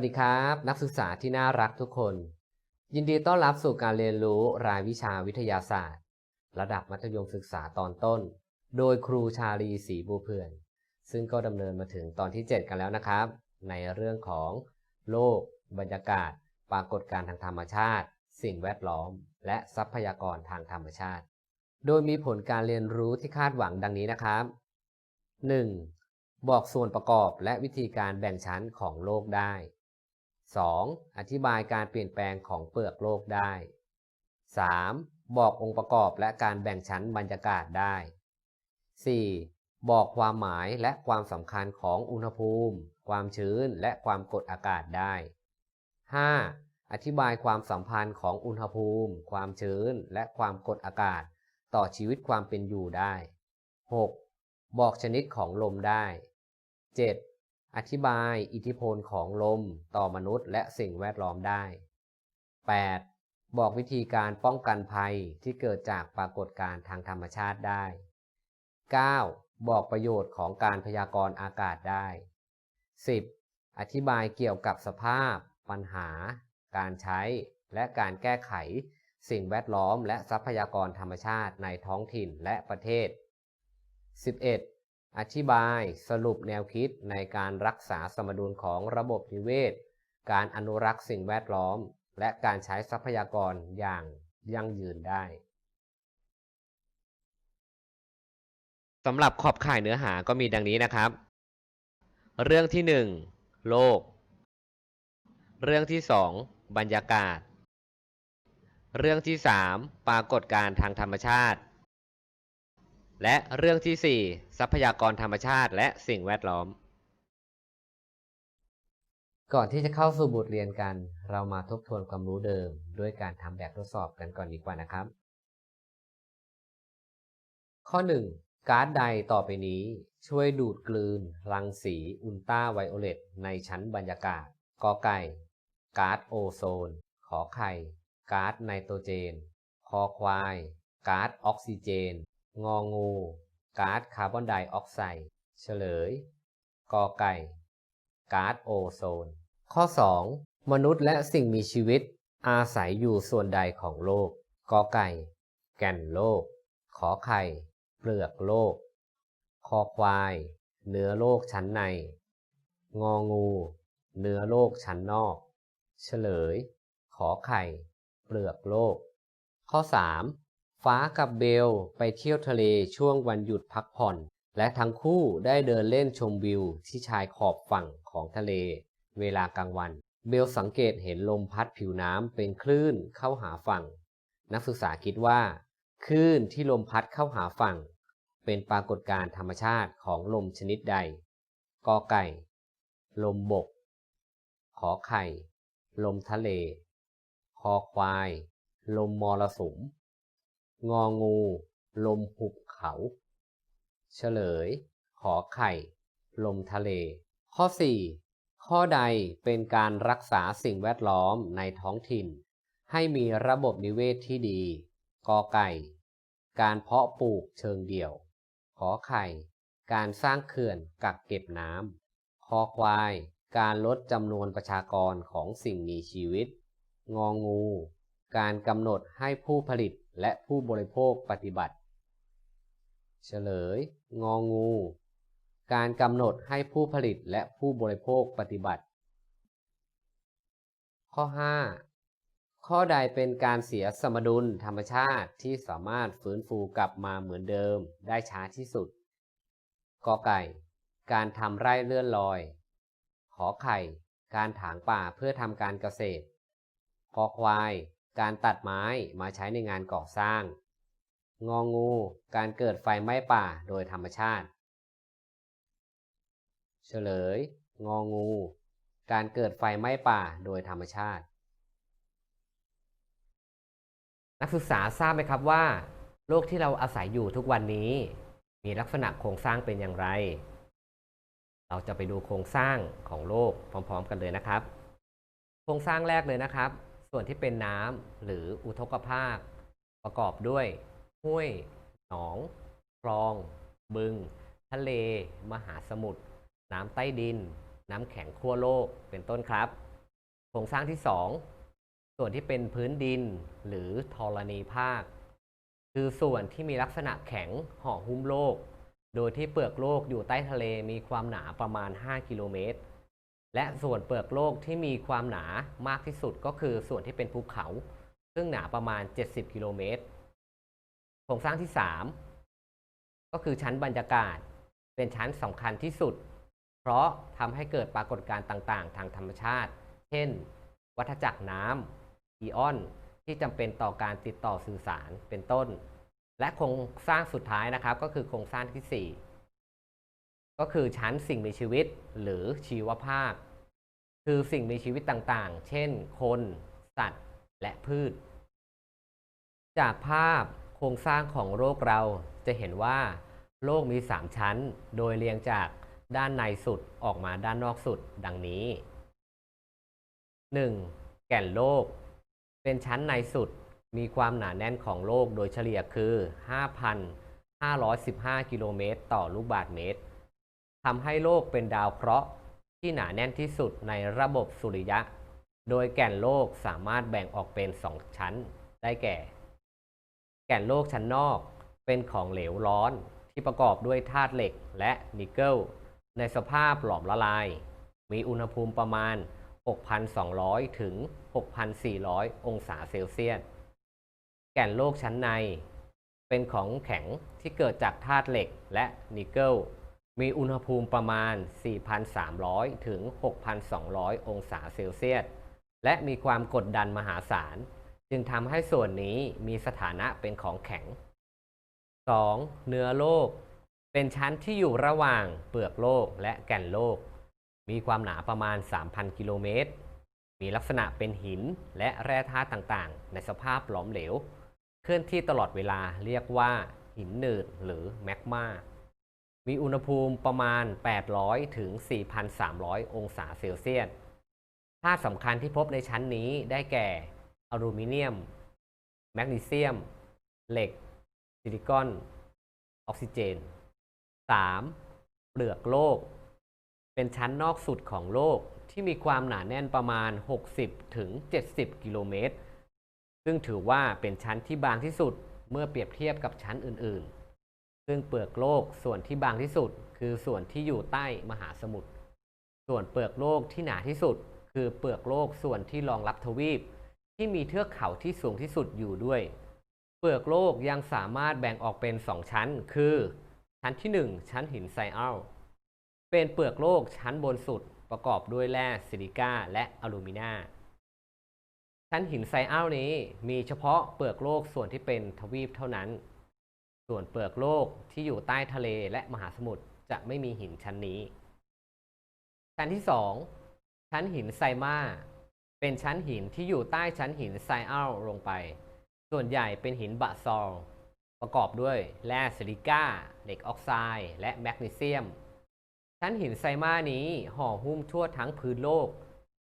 วัสดีครับ นักศึกษาที่น่ารักทุกคน ยินดีต้อนรับสู่การเรียนรู้รายวิชาวิทยาศาสตร์ ระดับมัธยมศึกษาตอนต้น โดยครูชาลีศรีบูเพื่อน ซึ่งก็ดำเนินมาถึงตอนที่ 7 กันแล้วนะครับ ในเรื่องของโลก บรรยากาศ ปรากฏการณ์ทางธรรมชาติ สิ่งแวดล้อม และทรัพยากรทางธรรมชาติ โดยมีผลการเรียนรู้ที่คาดหวังดังนี้นะครับ 1. บอกส่วนประกอบและวิธีการแบ่งชั้นของโลกได้ 2. อธิบายการเปลี่ยนแปลงของเปลือกโลกได้ 3. บอกองค์ประกอบและการแบ่งชั้นบรรยากาศได้ 4. บอกความหมายและความสำคัญของอุณหภูมิ ความชื้นและความกดอากาศได้ 5. อธิบายความสัมพันธ์ของอุณหภูมิ ความชื้นและความกดอากาศ ต่อชีวิตความเป็นอยู่ได้ 6. บอกชนิดของลมได้ 7. อธิบายอิทธิพลของลมต่อมนุษย์และสิ่งแวดล้อมได้ 8. บอกวิธีการป้องกันภัยที่เกิดจากปรากฏการณ์ทางธรรมชาติได้ 9. บอกประโยชน์ของการพยากรณ์อากาศได้ 10. อธิบายเกี่ยวกับสภาพ ปัญหา การใช้ และการแก้ไข สิ่งแวดล้อมและทรัพยากรธรรมชาติในท้องถิ่นและประเทศ 11. อธิบายสรุปแนวคิดในการรักษาสมดุลของระบบนิเวศ การอนุรักษ์สิ่งแวดล้อม และการใช้ทรัพยากรอย่างยั่งยืนได้สำหรับขอบข่ายเนื้อหาก็มีดังนี้นะครับ เรื่องที่ 1 โลก เรื่องที่ 2 บรรยากาศ เรื่องที่ 3 ปรากฏการณ์ทางธรรมชาติ และเรื่องที่ 4 ทรัพยากรธรรมชาติและสิ่งแวดล้อม ก่อนที่จะเข้าสู่บทเรียนกัน เรามาทบทวนความรู้เดิม ด้วยการทำแบบทดสอบกันก่อนดีกว่านะครับ ข้อ 1. ก๊าซใดต่อไปนี้ช่วยดูดกลืน รังสีอุลตราไวโอเลตในชั้นบรรยากาศกอไก่ก๊าซโอโซน ขอไข่ก๊าซไนโตรเจน คอควายก๊าซออกซิเจน งองูก๊าซคาร์บอนไดออกไซด์เฉลย กอไก่ก๊าซโอโซน ข้อ 2. มนุษย์และสิ่งมีชีวิต อาศัยอยู่ส่วนใดของโลก กอไก่ แก่นโลก ขอไข่ เปลือกโลก คอควาย เนื้อโลกชั้นใน งองู เนื้อโลกชั้นนอก เฉลย ขอไข่ เปลือกโลก ข้อ 3. ฟ้ากับเบลไปเที่ยวทะเลช่วงวันหยุดพักผ่อน และทั้งคู่ได้เดินเล่นชมวิวที่ชายขอบฝั่งของทะเล เวลากลางวัน เบลสังเกตเห็นลมพัดผิวน้ำเป็นคลื่นเข้าหาฝั่ง นักศึกษาคิดว่าคลื่นที่ลมพัดเข้าหาฝั่ง เป็นปรากฏการณ์ธรรมชาติของลมชนิดใดกอไก่ ลมบก ขอไข่ ลมทะเล คอควาย ลมมรสุม งองู ลมหุบเขา เฉลย ขอไข่ ลมทะเล ข้อ 4 ข้อใดเป็นการรักษาสิ่งแวดล้อมในท้องถิ่น ให้มีระบบนิเวศที่ดี กอไก่ การเพาะปลูกเชิงเดี่ยว ขอไข่ การสร้างเขื่อนกักเก็บน้ำคอควาย การลดจำนวนประชากรของสิ่งมีชีวิต งองู การกำหนดให้ผู้ผลิต และผู้บริโภคปฏิบัติ เฉลย งองู การกำหนดให้ผู้ผลิตและผู้บริโภคปฏิบัติ ข้อ 5 ข้อใดเป็นการเสียสมดุลธรรมชาติที่สามารถฟื้นฟูกลับมาเหมือนเดิมได้ช้าที่สุดกอไก่ การทำไร่เลื่อนลอย ขอไข่ การถางป่าเพื่อทำการเกษตร คอควาย การตัดไม้มาใช้ในงานก่อสร้าง งองู การเกิดไฟไหม้ป่าโดยธรรมชาติ เฉลย งองู การเกิดไฟไหม้ป่าโดยธรรมชาติ นักศึกษาทราบไหมครับว่า โลกที่เราอาศัยอยู่ทุกวันนี้ มีลักษณะโครงสร้างเป็นอย่างไร เราจะไปดูโครงสร้างของโลกพร้อม ๆ กันเลยนะครับ โครงสร้างแรกเลยนะครับ ส่วนที่เป็นน้ำหรืออุทกภาค ประกอบด้วย ห้วย หนอง คลอง บึง ทะเล มหาสมุทร น้ำใต้ดิน น้ำแข็งขั้วโลก เป็นต้นครับ โครงสร้างที่ 2 ส่วนที่เป็นพื้นดินหรือธรณีภาค คือส่วนที่มีลักษณะแข็งห่อหุ้มโลก โดยที่เปลือกโลกอยู่ใต้ทะเลมีความหนาประมาณ 5 กิโลเมตร และส่วนเปลือกโลกที่มีความหนามากที่สุดก็คือส่วนที่เป็นภูเขา ซึ่งหนาประมาณ 70 กิโลเมตรโครงสร้างที่ 3 ก็คือชั้นบรรยากาศ เป็นชั้นสำคัญที่สุด เพราะทำให้เกิดปรากฏการณ์ต่าง ๆ ทางธรรมชาติ เช่น วัฏจักรน้ำอีออน ที่จำเป็นต่อการติดต่อสื่อสารเป็นต้น และโครงสร้างสุดท้ายนะครับ ก็คือโครงสร้างที่ 4 ก็คือชั้นสิ่งมีชีวิตหรือชีวภาคคือสิ่งมีชีวิตต่างๆ เช่น คน สัตว์ และพืช จากภาพโครงสร้างของโลกเราจะเห็นว่า โลกมี 3 ชั้น โดยเรียงจากด้านในสุดออกมาด้านนอกสุดดังนี้ 1. แก่นโลก เป็นชั้นในสุดมีความหนาแน่นของโลกโดยเฉลี่ยคือ 5,515 กิโลเมตร ต่อลูกบาศก์เมตร ทำให้โลกเป็นดาวเคราะห์ที่หนาแน่นที่สุดในระบบสุริยะ โดยแก่นโลกสามารถแบ่งออกเป็น2ชั้น ได้แก่ แก่นโลกชั้นนอกเป็นของเหลวร้อนที่ประกอบด้วยธาตุเหล็กและนิกเกิลในสภาพหลอมละลาย มีอุณหภูมิประมาณ 6,200 ถึง 6,400 องศาเซลเซียส แก่นโลกชั้นใน เป็นของแข็งที่เกิดจากธาตุเหล็กและนิกเกิล มีอุณหภูมิประมาณ 4,300 ถึง 6,200 องศาเซลเซียส และมีความกดดันมหาศาล จึงทำให้ส่วนนี้มีสถานะเป็นของแข็ง 2. เนื้อโลก เป็นชั้นที่อยู่ระหว่างเปลือกโลกและแก่นโลก มีความหนาประมาณ 3,000 กิโลเมตร มีลักษณะเป็นหินและแร่ธาตุต่างๆ ในสภาพหลอมเหลว เคลื่อนที่ตลอดเวลาเรียกว่าหินหนืดหรือแมกมา มีอุณหภูมิประมาณ 800 ถึง 4,300 องศาเซลเซียส ธาตุสำคัญที่พบในชั้นนี้ได้แก่ อลูมิเนียม แมกนีเซียม เหล็ก ซิลิคอน ออกซิเจน 3. เปลือกโลก เป็นชั้นนอกสุดของโลกที่มีความหนาแน่นประมาณ 60 ถึง 70 กิโลเมตร ซึ่งถือว่าเป็นชั้นที่บางที่สุดเมื่อเปรียบเทียบกับชั้นอื่น ๆ ซึ่งเปลือกโลกส่วนที่บางที่สุด คือส่วนที่อยู่ใต้มหาสมุทร ส่วนเปลือกโลกที่หนาที่สุด คือเปลือกโลกส่วนที่รองรับทวีป ที่มีเทือกเขาที่สูงที่สุดอยู่ด้วย เปลือกโลกยังสามารถแบ่งออกเป็น2ชั้น คือ ชั้นที่ 1 ชั้นหินไซอัลเป็นเปลือกโลกชั้นบนสุดประกอบด้วยแร่ซิลิก้าและอลูมิเนียมชั้นหินไซอัลนี้มีเฉพาะเปลือกโลกส่วนที่เป็นทวีปเท่านั้น ส่วนเปลือกโลกที่อยู่ใต้ทะเลและมหาสมุทรจะไม่มีหินชั้นนี้ ชั้นที่ 2 ชั้นหินไซมาเป็นชั้นหินที่อยู่ใต้ชั้นหินไซอัลลงไป ส่วนใหญ่เป็นหินบะซอลประกอบด้วยแร่ซิลิก้าเหล็กออกไซด์และแมกนีเซียม ชั้นหินไซมานี้ห่อหุ้มทั่วทั้งพื้นโลก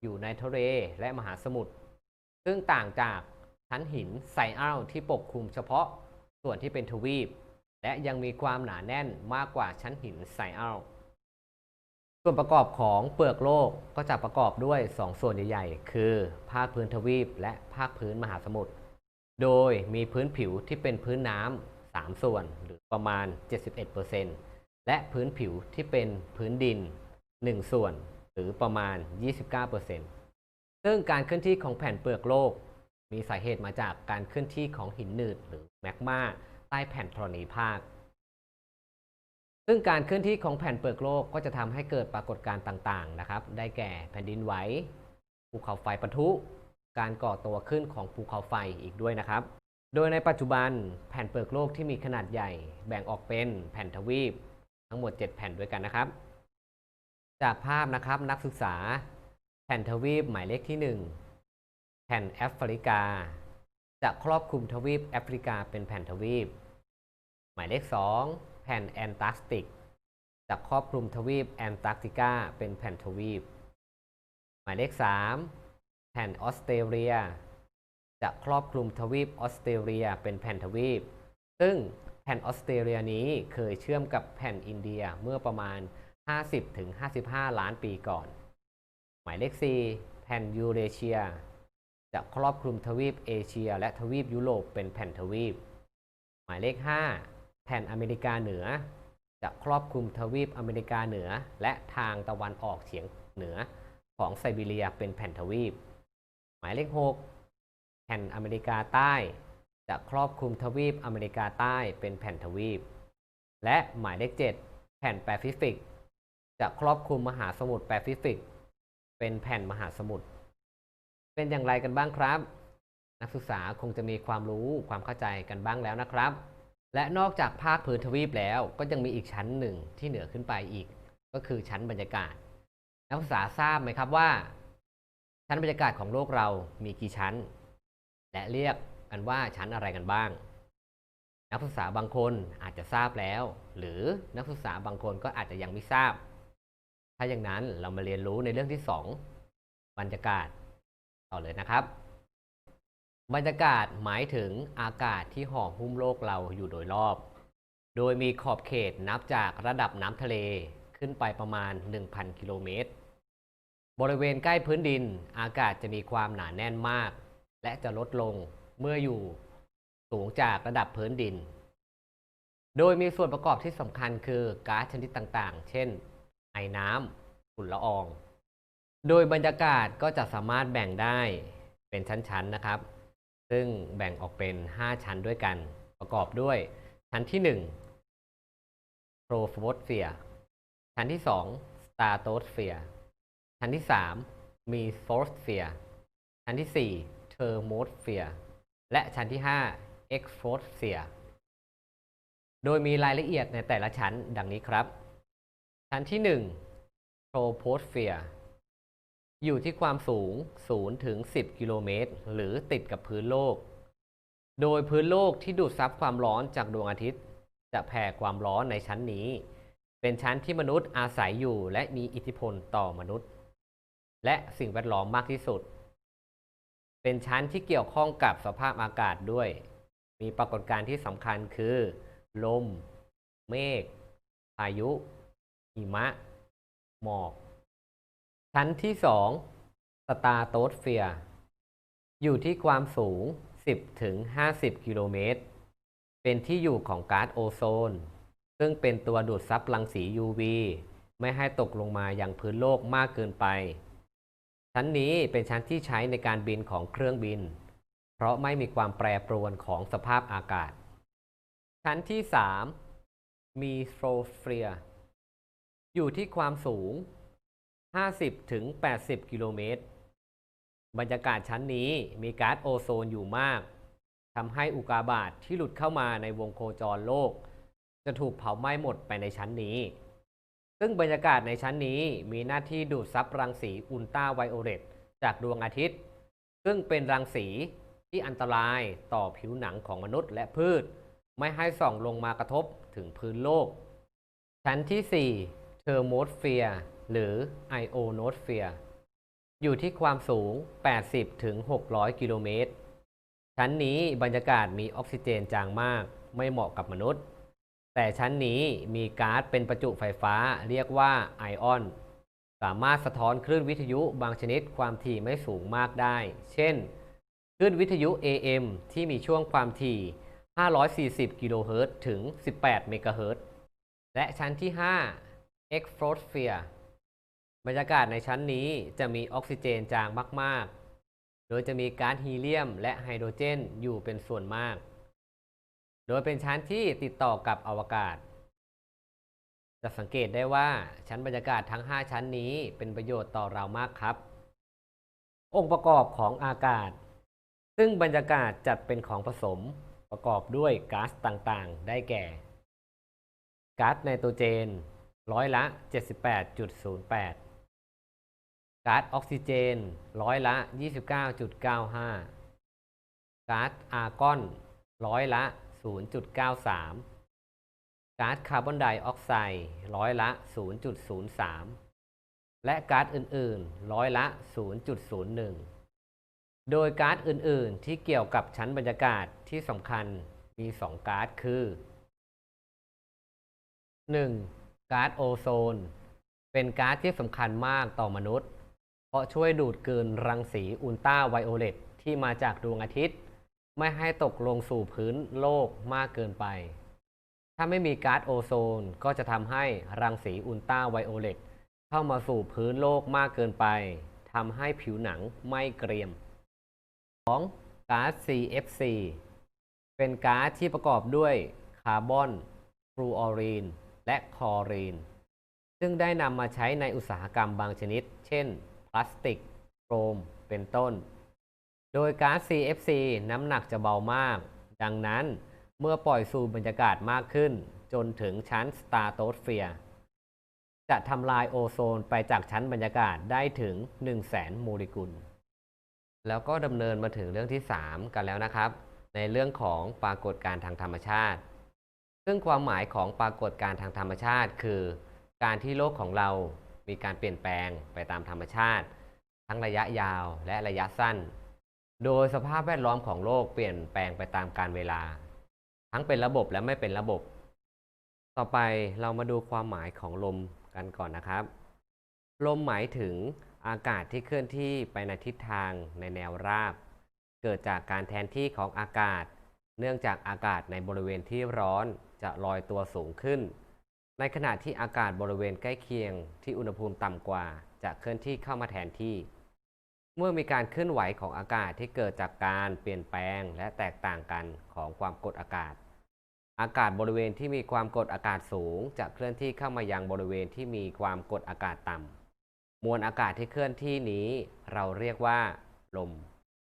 อยู่ในทะเลและมหาสมุทรซึ่งต่างจากชั้นหินไซอัลที่ปกคลุมเฉพาะ ส่วนที่เป็นทวีป และยังมีความหนาแน่นมากกว่าชั้นหินไซอัลส่วนประกอบของเปลือกโลกก็จะประกอบด้วย2ส่วนใหญ่ๆ คือ ภาคพื้นทวีป และภาคพื้นมหาสมุทร โดยมีพื้นผิวที่เป็นพื้นน้ำ3ส่วนหรือประมาณ 71%และพื้นผิวที่เป็นพื้นดิน 1 ส่วนหรือประมาณ 29%ซึ่งการเคลื่อนที่ของแผ่นเปลือกโลก มีสาเหตุมาจากการเคลื่อนที่ของหินหนืดหรือ แมกมาใต้แผ่นธรณีภาค ซึ่งการเคลื่อนที่ของแผ่นเปลือกโลกก็จะทำให้เกิดปรากฏการณ์ต่าง ๆ นะครับ ได้แก่แผ่นดินไหว ภูเขาไฟปะทุ การก่อตัวขึ้นของภูเขาไฟอีกด้วยนะครับ โดยในปัจจุบันแผ่นเปลือกโลกที่มีขนาดใหญ่ แบ่งออกเป็นแผ่นทวีป ทั้งหมด 7 แผ่นด้วยกันนะครับ จากภาพนะครับนักศึกษา แผ่นทวีปหมายเลขที่ 1 แผ่นแอฟริกา จะครอบคลุมทวีปแอฟริกาเป็นแผ่นทวีป หมายเลข 2 แผ่นแอนตาร์กติก จะครอบคลุมทวีปแอนตาร์กติกาเป็นแผ่นทวีป หมายเลข 3 แผ่นออสเตรเลีย จะครอบคลุมทวีปออสเตรเลียเป็นแผ่นทวีป ซึ่งแผ่นออสเตรเลียนี้เคยเชื่อมกับแผ่นอินเดียเมื่อประมาณ 50-55 ล้านปีก่อน หมายเลข 4 แผ่นยูเรเชีย จะครอบคลุมทวีปเอเชีย และทวีปยุโรปเป็นแผ่นทวีป หมายเลข 5 แผ่นอเมริกาเหนือ จะครอบคลุมทวีปอเมริกาเหนือ และทางตะวันออกเฉียงเหนือของไซบีเรียเป็นแผ่นทวีป หมายเลข 6 แผ่นอเมริกาใต้ จะครอบคลุมทวีปอเมริกาใต้เป็นแผ่นทวีป และหมายเลข 7 แผ่นแปซิฟิก จะครอบคลุมมหาสมุทรแปซิฟิก เป็นแผ่นมหาสมุทร เป็นอย่างไรกันบ้างครับ นักศึกษาคงจะมีความรู้ความเข้าใจกันบ้างแล้วนะครับ และนอกจากภาคพื้นทวีปแล้วก็ยังมีอีกชั้นหนึ่งที่เหนือขึ้นไปอีก ก็คือชั้นบรรยากาศ นักศึกษาทราบไหมครับว่า ชั้นบรรยากาศของโลกเรามีกี่ชั้น และเรียกกันว่าชั้นอะไรกันบ้าง นักศึกษาบางคนอาจจะทราบแล้ว หรือนักศึกษาบางคนก็อาจจะยังไม่ทราบ ถ้าอย่างนั้นเรามาเรียนรู้ในเรื่องที่ 2 บรรยากาศ ต่อเลยนะครับ บรรยากาศหมายถึงอากาศที่ห่อหุ้มโลกเราอยู่โดยรอบ โดยมีขอบเขตนับจากระดับน้ำทะเลขึ้นไปประมาณ 1,000 กิโลเมตร บริเวณใกล้พื้นดิน อากาศจะมีความหนาแน่นมาก และจะลดลงเมื่ออยู่สูงจากระดับพื้นดิน โดยมีส่วนประกอบที่สำคัญคือก๊าซชนิดต่างๆ เช่น ไอน้ำฝุ่นละออง โดยบรรยากาศก็จะสามารถแบ่งได้เป็นชั้นๆนะครับ ซึ่งแบ่งออกเป็น 5 ชั้นด้วยกัน ประกอบด้วย ชั้นที่1โ r รโฟสเฟียร์ชั้นที่2สตาร์โตสเฟียร์ชั้นที่3มีโฟสเฟียร์ชั้นที่4เทอร์โมสเฟียร์และชั้นที่5เอ็กโฟสเฟียร์โดยมีรายละเอียดในแต่ละชั้นดังนี้ครับ ชั้นที่1โอยู่ที่ความสูง 0 ถึง 10 กิโลเมตร หรือติดกับพื้นโลก โดยพื้นโลกที่ดูดซับความร้อนจากดวงอาทิตย์ จะแผ่ความร้อนในชั้นนี้ เป็นชั้นที่มนุษย์อาศัยอยู่และมีอิทธิพลต่อมนุษย์ และสิ่งแวดล้อมมากที่สุด เป็นชั้นที่เกี่ยวข้องกับสภาพอากาศด้วย มีปรากฏการณ์ที่สำคัญคือ ลม เมฆ พายุ หิมะ หมอก ชั้นที่ 2 สตาร์โตสเฟียร์อยู่ที่ความสูง 10 ถึง 50 กิโลเมตร เป็นที่อยู่ของก๊าซโอโซน ซึ่งเป็นตัวดูดซับรังสี UV ไม่ให้ตกลงมายังพื้นโลกมากเกินไป ชั้นนี้เป็นชั้นที่ใช้ในการบินของเครื่องบิน เพราะไม่มีความแปรปรวนของสภาพอากาศ ชั้นที่ 3 มีโฟเฟียร์อยู่ที่ความสูง 50ถึง80 กิโลเมตร บรรยากาศชั้นนี้มีก๊าซโอโซนอยู่มากทำให้อุกาบาตที่หลุดเข้ามาในวงโคจรโลก จะถูกเผาไหม้หมดไปในชั้นนี้ ซึ่งบรรยากาศในชั้นนี้มีหน้าที่ดูดซับรังสีอุลตราไวโอเลตจากดวงอาทิตย์ ซึ่งเป็นรังสีที่อันตรายต่อผิวหนังของมนุษย์และพืช ไม่ให้ส่องลงมากระทบถึงพื้นโลก ชั้นที่ 4 เทอร์โมสเฟียร์ หรือไอโอโนสเฟียอยู่ที่ความสูง 80ถึง600 กิโลเมตร ชั้นนี้บรรยากาศมีออกซิเจนจางมาก ไม่เหมาะกับมนุษย์ แต่ชั้นนี้มีก๊าซเป็นประจุไฟฟ้าเรียกว่าไอออน สามารถสะท้อนคลื่นวิทยุบางชนิดความถี่ไม่สูงมากได้ เช่น คลื่นวิทยุ AM ที่มีช่วงความถี่ 540 กิโลเฮิรตซ์ถึง 18 เมกะเฮิรตซ์ และชั้นที่ 5 e x p h o s p h e r e บรรยากาศในชั้นนี้จะมีออกซิเจนจางมาก ๆ โดยจะมีก๊าซฮีเลียม และไฮโดรเจนอยู่เป็นส่วนมาก โดยเป็นชั้นที่ติดต่อกับอวกาศ จะสังเกตได้ว่าชั้นบรรยากาศทั้ง 5 ชั้นนี้เป็นประโยชน์ต่อเรามากครับ องค์ประกอบของอากาศ ซึ่งบรรยากาศจัดเป็นของผสมประกอบด้วยก๊าซต่าง ๆ ได้แก่ก๊าซไนโตรเจนร้อยละ 78.08 ก๊าซออกซิเจนร้อยละ 29.95 ก๊าซอาร์กอนร้อยละ 0.93 ก๊าซคาร์บอนไดออกไซด์ร้อยละ 0.03 และก๊าซอื่นๆ ร้อยละ 0.01 โดยก๊าซอื่นๆ ที่เกี่ยวกับชั้นบรรยากาศที่สำคัญมี 2 ก๊าซคือ 1. ก๊าซโอโซน เป็นก๊าซที่สำคัญมากต่อมนุษย์ เพราะช่วยดูดกลืนรังสีอุลตราไวโอเลตที่มาจากดวงอาทิตย์ ไม่ให้ตกลงสู่พื้นโลกมากเกินไป ถ้าไม่มีก๊าซโอโซนก็จะทำให้รังสีอุลตราไวโอเลตเข้ามาสู่พื้นโลกมากเกินไปทำให้ผิวหนังไม่เกรียม 2. ก๊าซ CFC เป็นก๊าซที่ประกอบด้วยคาร์บอนฟลูออรีน และคลอรีน ซึ่งได้นำมาใช้ในอุตสาหกรรมบางชนิด เช่น พลาสติกโครมเป็นต้น โดยก๊าซ CFC น้ำหนักจะเบามาก ดังนั้นเมื่อปล่อยสู่บรรยากาศมากขึ้น จนถึงชั้นสตาร์โตสเฟียร์จะทำลายโอโซนไปจากชั้นบรรยากาศได้ถึง 1 0 0 0 0แสนโมเลกุล แล้วก็ดำเนินมาถึงเรื่องที่ 3 กันแล้วนะครับ ในเรื่องของปรากฏการณ์ทางธรรมชาติ ซึ่งความหมายของปรากฏการณ์ทางธรรมชาติ คือ การที่โลกของเรา มีการเปลี่ยนแปลงไปตามธรรมชาติ ทั้งระยะยาวและระยะสั้น โดยสภาพแวดล้อมของโลกเปลี่ยนแปลงไปตามกาลเวลา ทั้งเป็นระบบและไม่เป็นระบบ ต่อไปเรามาดูความหมายของลมกันก่อนนะครับ ลมหมายถึงอากาศที่เคลื่อนที่ไปในทิศทางในแนวราบ เกิดจากการแทนที่ของอากาศ เนื่องจากอากาศในบริเวณที่ร้อนจะลอยตัวสูงขึ้น ในขณะที่อากาศบริเวณใกล้เคียงที่อุณหภูมิต่ำกว่า จะเคลื่อนที่เข้ามาแทนที่ เมื่อมีการเคลื่อนไหวของอากาศที่เกิดจากการเปลี่ยนแปลงและแตกต่างกันของความกดอากาศ อากาศบริเวณที่มีความกดอากาศสูง จะเคลื่อนที่เข้ามายังบริเวณที่มีความกดอากาศต่ำมวลอากาศที่เคลื่อนที่นี้ เราเรียกว่าลม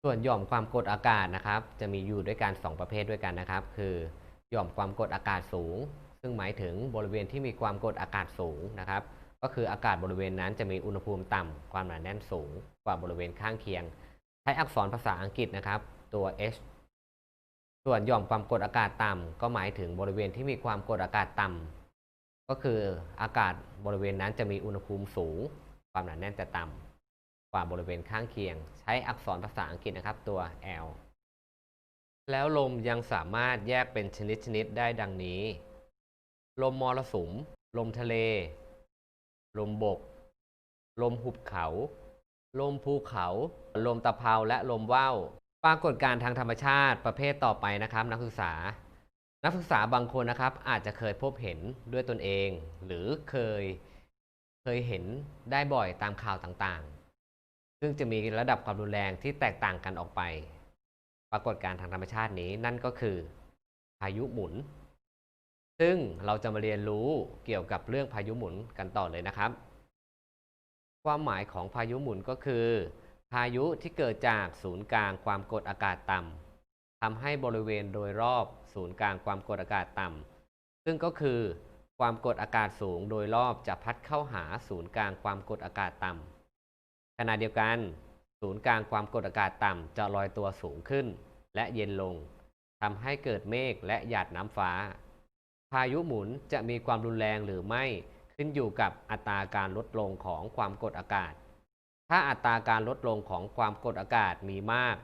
ส่วนหย่อมความกดอากาศนะครับ จะมีอยู่ด้วยกัน 2 ประเภทด้วยกันนะครับ คือหย่อมความกดอากาศสูง ซึ่งหมายถึงบริเวณที่มีความกดอากาศสูงนะครับ ก็คืออากาศบริเวณนั้นจะมีอุณหภูมิต่ำความหนาแน่นสูงกว่าบริเวณข้างเคียง ใช้อักษรภาษาอังกฤษนะครับ ตัว H ส่วนหย่อมความกดอากาศต่ำก็หมายถึงบริเวณที่มีความกดอากาศต่ำก็คืออากาศบริเวณนั้นจะมีอุณหภูมิสูง ความหนาแน่นจะต่ำกว่าบริเวณข้างเคียง ใช้อักษรภาษาอังกฤษนะครับ ตัว L แล้วลมยังสามารถแยกเป็นชนิดชนิดได้ดังนี้ ลมมรสุม ลมทะเล ลมบก ลมหุบเขา ลมภูเขา ลมตะเภาและลมว่าวปรากฏการทางธรรมชาติประเภทต่อไปนะครับ นักศึกษา นักศึกษาบางคนนะครับ อาจจะเคยพบเห็นด้วยตนเอง หรือเคยเคยเห็นได้บ่อยตามข่าวต่างๆ ซึ่งจะมีระดับความรุนแรงที่แตกต่างกันออกไป ปรากฏการทางธรรมชาตินี้นั่นก็คือพายุหมุน ซึ่งเราจะมาเรียนรู้เกี่ยวกับเรื่องพายุหมุนกันต่อเลยนะครับ ความหมายของพายุหมุนก็คือ พายุที่เกิดจากศูนย์กลางความกดอากาศต่ำทำให้บริเวณโดยรอบศูนย์กลางความกดอากาศต่ำซึ่งก็คือ ความกดอากาศสูงโดยรอบจะพัดเข้าหาศูนย์กลางความกดอากาศต่ำขณะเดียวกัน ศูนย์กลางความกดอากาศต่ำจะลอยตัวสูงขึ้น และเย็นลงทำให้เกิดเมฆและหยาดน้ำฟ้า พายุหมุนจะมีความรุนแรงหรือไม่ขึ้นอยู่กับอัตราการลดลงของความกดอากาศ ถ้าอัตราการลดลงของความกดอากาศมีมาก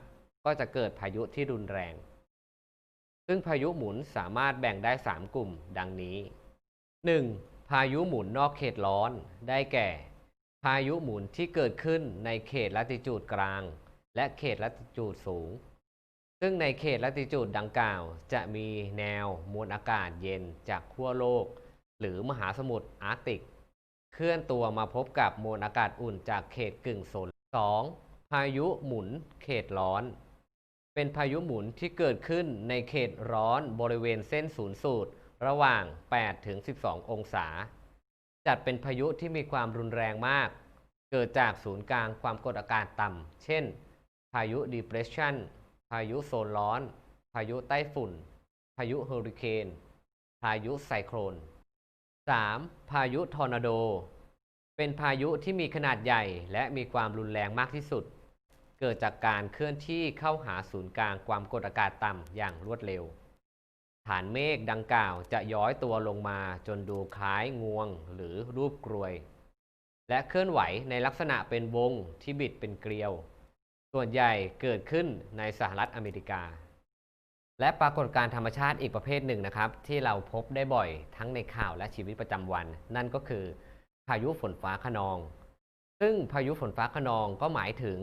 ก็จะเกิดพายุที่รุนแรง ซึ่งพายุหมุนสามารถแบ่งได้ 3 กลุ่มดังนี้ 1. พายุหมุนนอกเขตร้อน ได้แก่ พายุหมุนที่เกิดขึ้นในเขตลัติจูดกลาง และเขตลัติจูดสูง ซึ่งในเขตลัติจูดดังกล่าว จะมีแนวมวลอากาศเย็นจากขั้วโลก หรือมหาสมุทรอาร์กติก เคลื่อนตัวมาพบกับมวลอากาศอุ่นจากเขตกึ่งโซน 2. พายุหมุนเขตร้อน เป็นพายุหมุนที่เกิดขึ้นในเขตร้อนบริเวณเส้นศูนย์สูตร ระหว่าง 8 ถึง 12 องศา จัดเป็นพายุที่มีความรุนแรงมาก เกิดจากศูนย์กลางความกดอากาศต่ำ เช่น พายุ depression ายุโซนร้อน พายุไต้ฝุ่น พายุเฮอริเคน พายุไซโคลน 3. พายุทอร์นาโด เป็นพายุที่มีขนาดใหญ่และมีความรุนแรงมากที่สุด เกิดจากการเคลื่อนที่เข้าหาศูนย์กลางความกดอากาศต่ำอย่างรวดเร็ว ฐานเมฆดังกล่าวจะย้อยตัวลงมาจนดูคล้ายงวงหรือรูปกรวย และเคลื่อนไหวในลักษณะเป็นวงที่บิดเป็นเกลียว ส่วนใหญ่เกิดขึ้นในสหรัฐอเมริกา และปรากฏการธรรมชาติอีกประเภทหนึ่งนะครับ ที่เราพบได้บ่อยทั้งในข่าวและชีวิตประจำวัน นั่นก็คือ พายุฝนฟ้าขนอง ซึ่งพายุฝนฟ้าขนองก็หมายถึง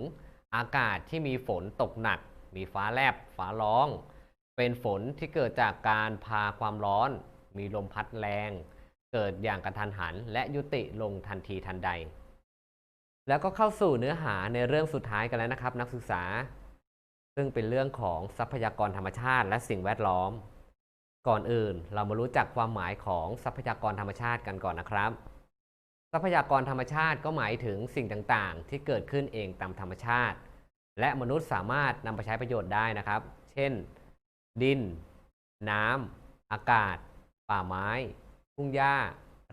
อากาศที่มีฝนตกหนัก มีฟ้าแลบ ฟ้าร้อง เป็นฝนที่เกิดจากการพาความร้อน มีลมพัดแรง เกิดอย่างกระทันหัน และยุติลงทันทีทันใด แล้วก็เข้าสู่เนื้อหาในเรื่องสุดท้ายกันแล้วนะครับ นักศึกษา ซึ่งเป็นเรื่องของทรัพยากรธรรมชาติ และสิ่งแวดล้อม ก่อนอื่นเรามารู้จักความหมายของทรัพยากรธรรมชาติกันก่อนนะครับ ทรัพยากรธรรมชาติก็หมายถึงสิ่งต่างๆ ที่เกิดขึ้นเองตามธรรมชาติ และมนุษย์สามารถนำไปใช้ประโยชน์ได้นะครับ เช่น ดิน น้ำอากาศ ป่าไม้ ทุ่งหญ้า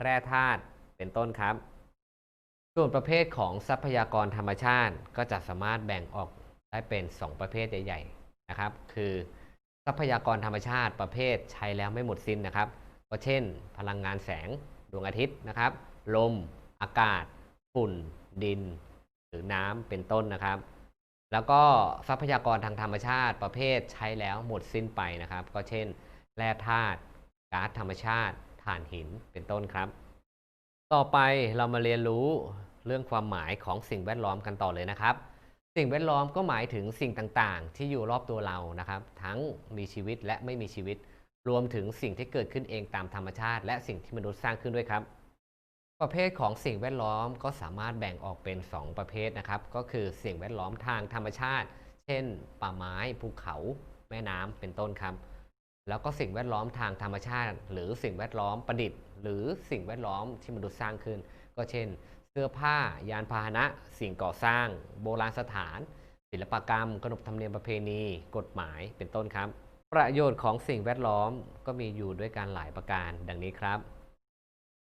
แร่ธาตุเป็นต้นครับ ส่วนประเภทของทรัพยากรธรรมชาติก็จะสามารถแบ่งออกได้เป็น 2 ประเภทใหญ่ๆนะครับ คือทรัพยากรธรรมชาติประเภทใช้แล้วไม่หมดสิ้นนะครับ ก็เช่น พลังงานแสงดวงอาทิตย์นะครับ ลม อากาศ ฝุ่น ดิน หรือน้ำเป็นต้นนะครับ แล้วก็ทรัพยากรทางธรรมชาติประเภทใช้แล้วหมดสิ้นไปนะครับ ก็เช่น แร่ธาตุก๊าซธรรมชาติถ่านหินเป็นต้นครับ ต่อไปเรามาเรียนรู้ เรื่องความหมายของสิ่งแวดล้อมกันต่อเลยนะครับ สิ่งแวดล้อมก็หมายถึงสิ่งต่างๆ ที่อยู่รอบตัวเรานะครับ ทั้งมีชีวิตและไม่มีชีวิต รวมถึงสิ่งที่เกิดขึ้นเองตามธรรมชาติ และสิ่งที่มนุษย์สร้างขึ้นด้วยครับ ประเภทของสิ่งแวดล้อมก็สามารถแบ่งออกเป็น 2 ประเภทนะครับ ก็คือสิ่งแวดล้อมทางธรรมชาติ เช่น ป่าไม้ภูเขา แม่น้ำเป็นต้นครับแล้วก็สิ่งแวดล้อมทางธรรมชาติ หรือสิ่งแวดล้อมประดิษฐ์ หรือสิ่งแวดล้อมที่มนุษย์สร้างขึ้น ก็เช่น สื้อผ้ายานพาหนะ สิ่งก่อสร้าง โบราณสถาน ศิลปกรรมขนบธรรมเนียมประเพณี กฎหมายเป็นต้นครับ ประโยชน์ของสิ่งแวดล้อมก็มีอยู่ด้วยการหลายประการดังนี้ครับ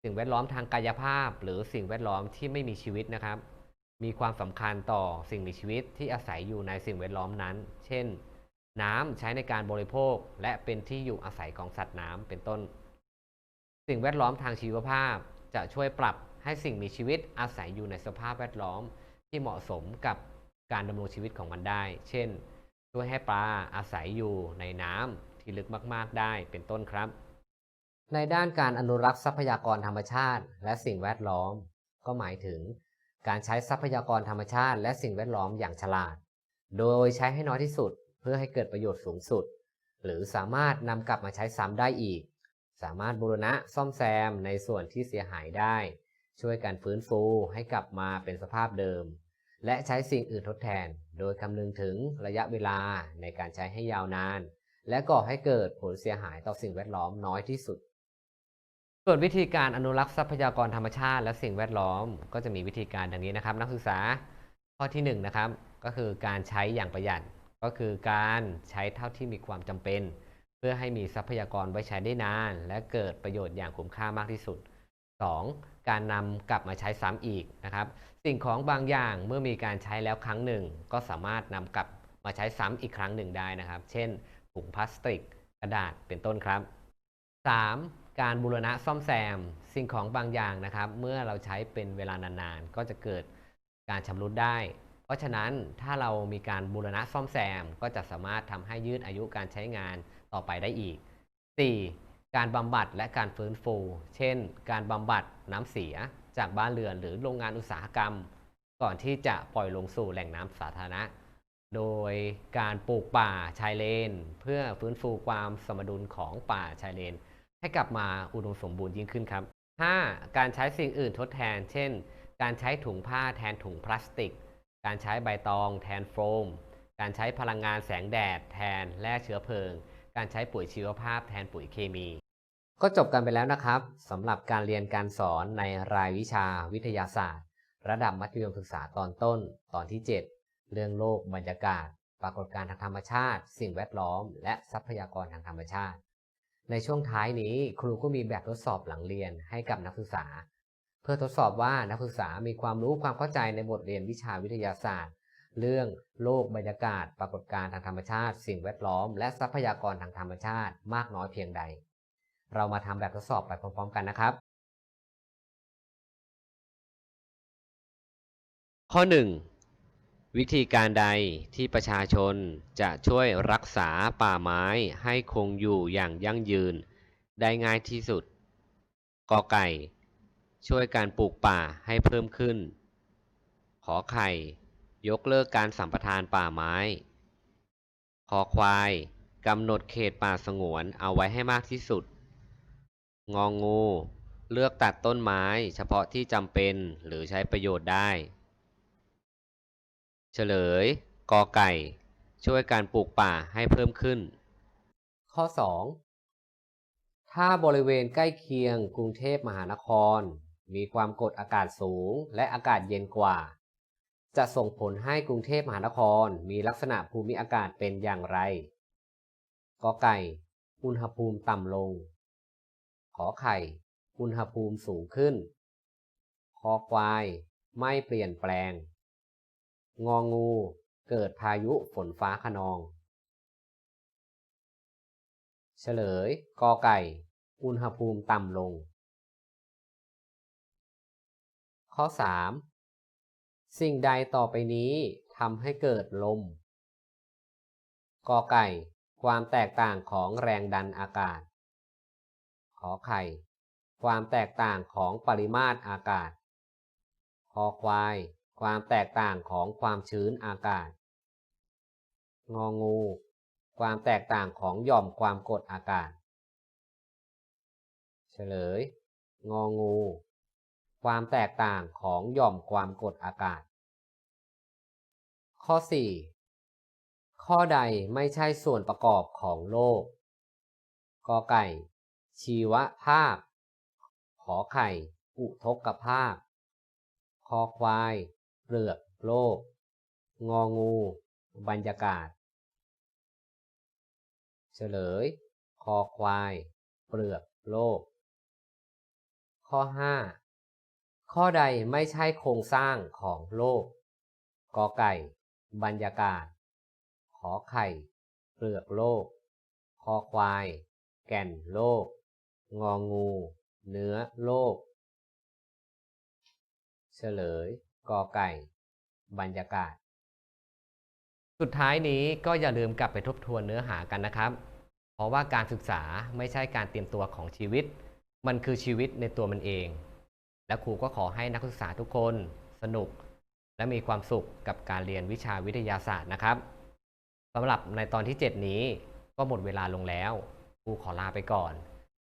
สิ่งแวดล้อมทางกายภาพ หรือสิ่งแวดล้อมที่ไม่มีชีวิตนะครับ มีความสำคัญต่อสิ่งมีชีวิตที่อาศัยอยู่ในสิ่งแวดล้อมนั้น เช่น น้ำใช้ในการบริโภค และเป็นที่อยู่อาศัยของสัตว์น้ำเป็นต้น สิ่งแวดล้อมทางชีวภาพจะช่วยปรับ ให้สิ่งมีชีวิตอาศัยอยู่ในสภาพแวดล้อมที่เหมาะสมกับการดำรงชีวิตของมันได้ เช่น ช่วยให้ปลาอาศัยอยู่ในน้ำที่ลึกมากๆได้เป็นต้นครับ ในด้านการอนุรักษ์ทรัพยากรธรรมชาติ และสิ่งแวดล้อม ก็หมายถึง การใช้ทรัพยากรธรรมชาติ และสิ่งแวดล้อมอย่างฉลาด โดยใช้ให้น้อยที่สุดเพื่อให้เกิดประโยชน์สูงสุด หรือสามารถนำกลับมาใช้ซ้ำได้อีก สามารถบูรณะซ่อมแซมในส่วนที่เสียหายได้ ช่วยกันฟื้นฟูให้กลับมาเป็นสภาพเดิม และใช้สิ่งอื่นทดแทน โดยคำนึงถึงระยะเวลาในการใช้ให้ยาวนาน และก่อให้เกิดผลเสียหายต่อสิ่งแวดล้อมน้อยที่สุด ส่วนวิธีการอนุรักษ์ทรัพยากรธรรมชาติและสิ่งแวดล้อม ก็จะมีวิธีการดังนี้นะครับ นักศึกษาข้อที่1นงนะครับก็คือการใช้อย่างประหยัดก็คือการใช้เท่าที่มีความจำเป็น เพื่อให้มีทรัพยากรไว้ใช้ได้นาน และเกิดประโยชน์อย่างคุ้มค่ามากที่สุด 2. การนำกลับมาใช้ซ้ำอีกนะครับ สิ่งของบางอย่างเมื่อมีการใช้แล้วครั้งหนึ่ง ก็สามารถนำกลับมาใช้ซ้ำอีกครั้งหนึ่งได้นะครับ เช่น ถุงพลาสติก กระดาษเป็นต้นครับ 3. การบูรณะซ่อมแซม สิ่งของบางอย่างนะครับ เมื่อเราใช้เป็นเวลานานๆ ก็จะเกิดการชำรุดได้ เพราะฉะนั้นถ้าเรามีการบูรณะซ่อมแซม ก็จะสามารถทำให้ยืดอายุการใช้งานต่อไปได้อีก 4. การบำบัดและการฟื้นฟู เช่น การบำบัดน้ำเสียจากบ้านเรือนหรือโรงงานอุตสาหกรรม ก่อนที่จะปล่อยลงสู่แหล่งน้ำสาธารณะ โดยการปลูกป่าชายเลน เพื่อฟื้นฟูความสมดุลของป่าชายเลน ให้กลับมาอุดมสมบูรณ์ยิ่งขึ้นครับ 5. การใช้สิ่งอื่นทดแทน เช่น การใช้ถุงผ้าแทนถุงพลาสติก การใช้ใบตองแทนโฟม การใช้พลังงานแสงแดด แทนแร่เชื้อเพลิง การใช้ปุ๋ยชีวภาพแทนปุ๋ยเคมี ก็จบกันไปแล้วนะครับสำหรับการเรียนการสอนในรายวิชาวิทยาศาสตร์ ระดับมัธยมศึกษาตอนต้น ตอนที่ 7 เรื่องโลกบรรยากาศ ปรากฏการณ์ทางธรรมชาติ สิ่งแวดล้อม และทรัพยากรทางธรรมชาติ ในช่วงท้ายนี้ครูก็มีแบบทดสอบหลังเรียนให้กับนักศึกษา เพื่อทดสอบว่านักศึกษามีความรู้ความเข้าใจในบทเรียนวิชาวิทยาศาสตร์ เรื่องโลกบรรยากาศ ปรากฏการณ์ทางธรรมชาติ สิ่งแวดล้อม และทรัพยากรทางธรรมชาติ มากน้อยเพียงใด เรามาทำแบบทดสอบไปพร้อม ๆ กันนะครับ ข้อ 1. วิธีการใดที่ประชาชนจะช่วยรักษาป่าไม้ให้คงอยู่อย่างยั่งยืน ได้ง่ายที่สุดกอไก่ ช่วยการปลูกป่าให้เพิ่มขึ้น ขอไข่ ยกเลิกการสัมปทานป่าไม้ ขอควายกำหนดเขตป่าสงวนเอาไว้ให้มากที่สุด งองู เลือกตัดต้นไม้เฉพาะที่จำเป็นหรือใช้ประโยชน์ได้ เฉลย กอไก่ ช่วยการปลูกป่าให้เพิ่มขึ้น ข้อ 2 ถ้าบริเวณใกล้เคียงกรุงเทพมหานคร มีความกดอากาศสูงและอากาศเย็นกว่า จะส่งผลให้กรุงเทพมหานครมีลักษณะภูมิอากาศเป็นอย่างไร กอไก่ อุณหภูมิต่ำลง ขอไข่ อุณหภูมิสูงขึ้น คอควาย ไม่เปลี่ยนแปลง งองู เกิดพายุฝนฟ้าขนอง เฉลย กอไก่ อุณหภูมิต่ำลง ข้อ 3 สิ่งใดต่อไปนี้ทำให้เกิดลม กอไก่ ความแตกต่างของแรงดันอากาศ อไข่ ความแตกต่างของปริมาตรอากาศ คอควาย ความแตกต่างของความชื้นอากาศ งองู ความแตกต่างของหย่อมความกดอากาศ เฉลย งองู ความแตกต่างของหย่อมความกดอากาศ ข้อ 4 ข้อใดไม่ใช่ส่วนประกอบของโลกกอไก่ ชีวภาพ ขอไข่ อุทกภาพ คอควาย เปลือกโลก งองู บรรยากาศ เฉลย คอควาย เปลือกโลก ข้อ 5 ข้อใดไม่ใช่โครงสร้างของโลก กอไก่ บรรยากาศ ขอไข่ เปลือกโลก คอควาย แก่นโลก งองู เนื้อโลก เฉลย กอไก่ บรรยากาศ สุดท้ายนี้ก็อย่าลืมกลับไปทบทวนเนื้อหากันนะครับ เพราะว่าการศึกษาไม่ใช่การเตรียมตัวของชีวิต มันคือชีวิตในตัวมันเอง และครูก็ขอให้นักศึกษาทุกคนสนุก และมีความสุขกับการเรียนวิชาวิทยาศาสตร์นะครับสำหรับในตอนที่ 7 นี้ก็หมดเวลาลงแล้วครูขอลาไปก่อน